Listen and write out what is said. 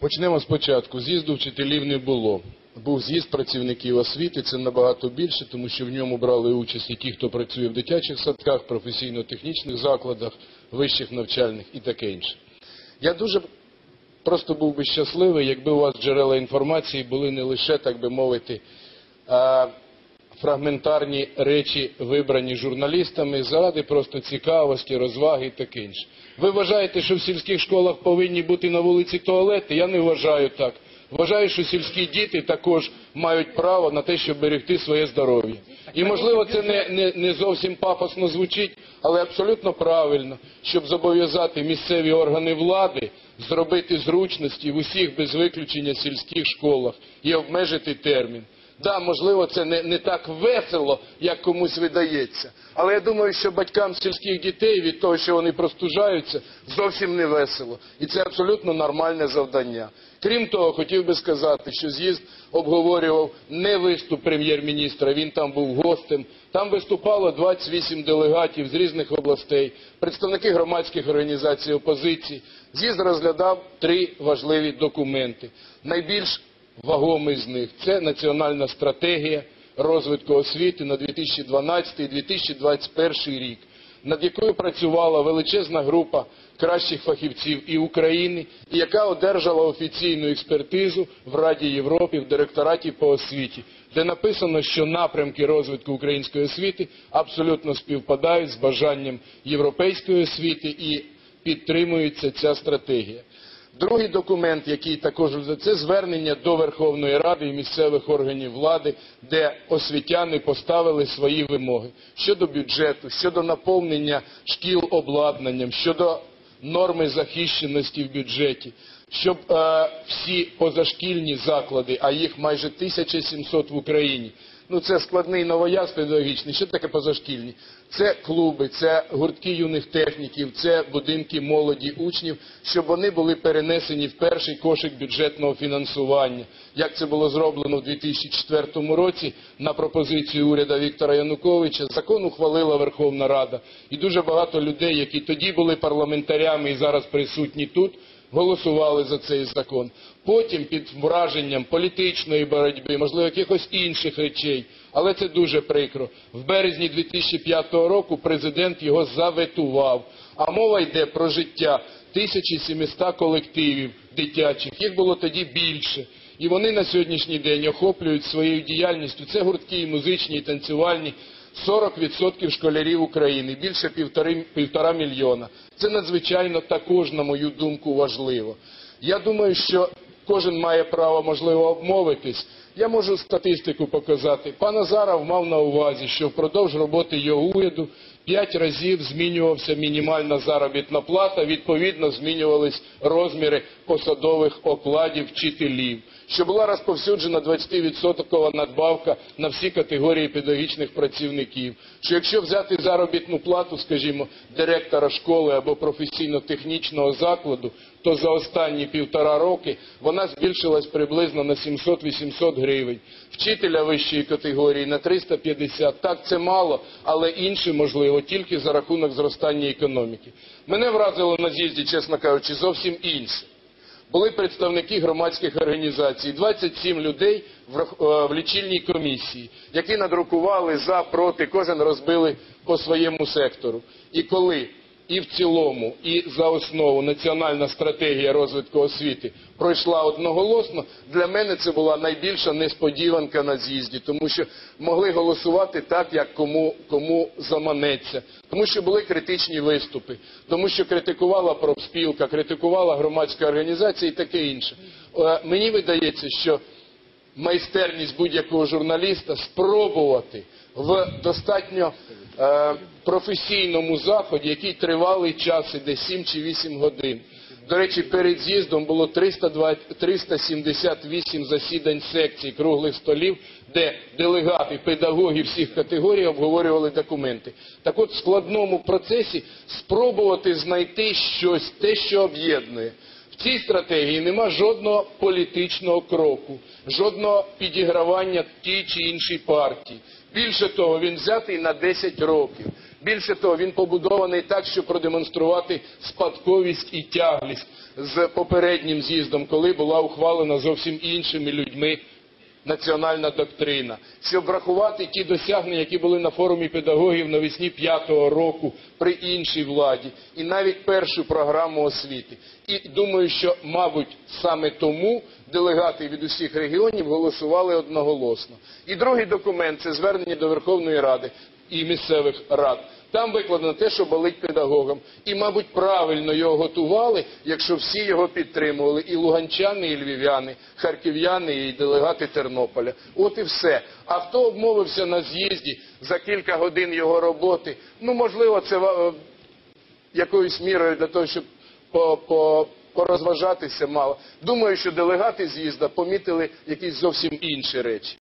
Почнемо спочатку. З'їзду вчителів не було. Був з'їзд працівників освіти, це набагато більше, тому що в ньому брали участь і ті, хто працює в дитячих садках, професійно-технічних закладах, вищих навчальних і таке інше. Я дуже просто був би щасливий, якби у вас джерела інформації були не лише, так би мовити, фрагментарні речі, вибрані журналістами заради просто цікавості, розваги і таке інше. Ви вважаєте, що в сільських школах повинні бути на вулиці туалети? Я не вважаю так. Вважаю, що сільські діти також мають право на те, щоб берегти своє здоров'я. І можливо це не, не, не зовсім пафосно звучить, але абсолютно правильно, щоб зобов'язати місцеві органи влади зробити зручності в усіх без виключення сільських школах і обмежити термін. Да, можливо, це не, не так весело, як комусь видається. Але я думаю, що батькам сільських дітей від того, що вони простужаються, зовсім не весело. І це абсолютно нормальне завдання. Крім того, хотів би сказати, що з'їзд обговорював не виступ прем'єр-міністра, він там був гостем. Там виступало 28 делегатів з різних областей, представники громадських організацій опозиції. З'їзд розглядав три важливі документи. Найбільш вагомий з них це національна стратегія розвитку освіти на 2012-2021 рік, над якою працювала величезна група кращих фахівців і України, яка одержала офіційну експертизу в Раді Європи в директораті по освіті, де написано, що напрямки розвитку української освіти абсолютно співпадають з бажанням європейської освіти і підтримується ця стратегія. Другий документ, який також це звернення до Верховної Ради і місцевих органів влади, де освітяни поставили свої вимоги щодо бюджету, щодо наповнення шкіл обладнанням, щодо норми захищеності в бюджеті, щоб е, всі позашкільні заклади, а їх майже 1700 в Україні. Ну, це складний новояз педагогічний. Що таке позашкільні? Це клуби, це гуртки юних техніків, це будинки молоді учнів, щоб вони були перенесені в перший кошик бюджетного фінансування. Як це було зроблено в 2004 році на пропозицію уряду Віктора Януковича, закон ухвалила Верховна Рада. І дуже багато людей, які тоді були парламентарями і зараз присутні тут, голосували за цей закон. Потім під враженням політичної боротьби, можливо, якихось інших речей, але це дуже прикро. В березні 2005 року президент його заветував. А мова йде про життя 1700 колективів дитячих. Їх було тоді більше. І вони на сьогоднішній день охоплюють своєю діяльністю. Це гуртки і музичні, і танцювальні. 40% школярів України, більше півтори, півтора мільйона. Це надзвичайно також, на мою думку, важливо. Я думаю, що кожен має право, можливо, обмовитись. Я можу статистику показати. Пан Азаров мав на увазі, що впродовж роботи його уряду п'ять разів змінювався мінімальна заробітна плата, відповідно змінювались розміри посадових окладів вчителів, що була розповсюджена 20% надбавка на всі категорії педагогічних працівників, що якщо взяти заробітну плату, скажімо, директора школи або професійно-технічного закладу, то за останні півтора роки вона збільшилась приблизно на 700-800 гривень. Вчителя вищої категорії на 350. Так, це мало, але інше можливо тільки за рахунок зростання економіки. Мене вразило на з'їзді, чесно кажучи, зовсім інше. Були представники громадських організацій, 27 людей е, в лічильній комісії, які надрукували за, проти, кожен розбили по своєму сектору. І коли і в цілому, і за основу національна стратегія розвитку освіти пройшла одноголосно, для мене це була найбільша несподіванка на з'їзді, тому що могли голосувати так, як кому, кому заманеться, тому що були критичні виступи, тому що критикувала профспілка, критикувала громадська організація і таке інше. Е, Мені видається, що майстерність будь-якого журналіста спробувати в достатньо е, професійному заході, який тривалий час, іде 7 чи 8 годин. До речі, перед з'їздом було 320 378 засідань секцій круглих столів, де делегати, педагоги всіх категорій обговорювали документи. Так от в складному процесі спробувати знайти щось, те, що об'єднує. В цій стратегії нема жодного політичного кроку, жодного підігравання тій чи іншій партії. Більше того, він взятий на 10 років. Більше того, він побудований так, щоб продемонструвати спадковість і тяглість з попереднім з'їздом, коли була ухвалена зовсім іншими людьми національна доктрина, щоб врахувати ті досягнення, які були на форумі педагогів навесні п'ятого року при іншій владі, і навіть першу програму освіти. І думаю, що, мабуть, саме тому делегати від усіх регіонів голосували одноголосно. І другий документ це звернення до Верховної Ради і місцевих рад. Там викладено те, що болить педагогам. І, мабуть, правильно його готували, якщо всі його підтримували, і луганчани, і львів'яни, харків'яни, і делегати Тернополя. От і все. А хто обмовився на з'їзді за кілька годин його роботи? Ну, можливо, це е, якоюсь мірою для того, щоб по, по, порозважатися мало. Думаю, що делегати з'їзда помітили якісь зовсім інші речі.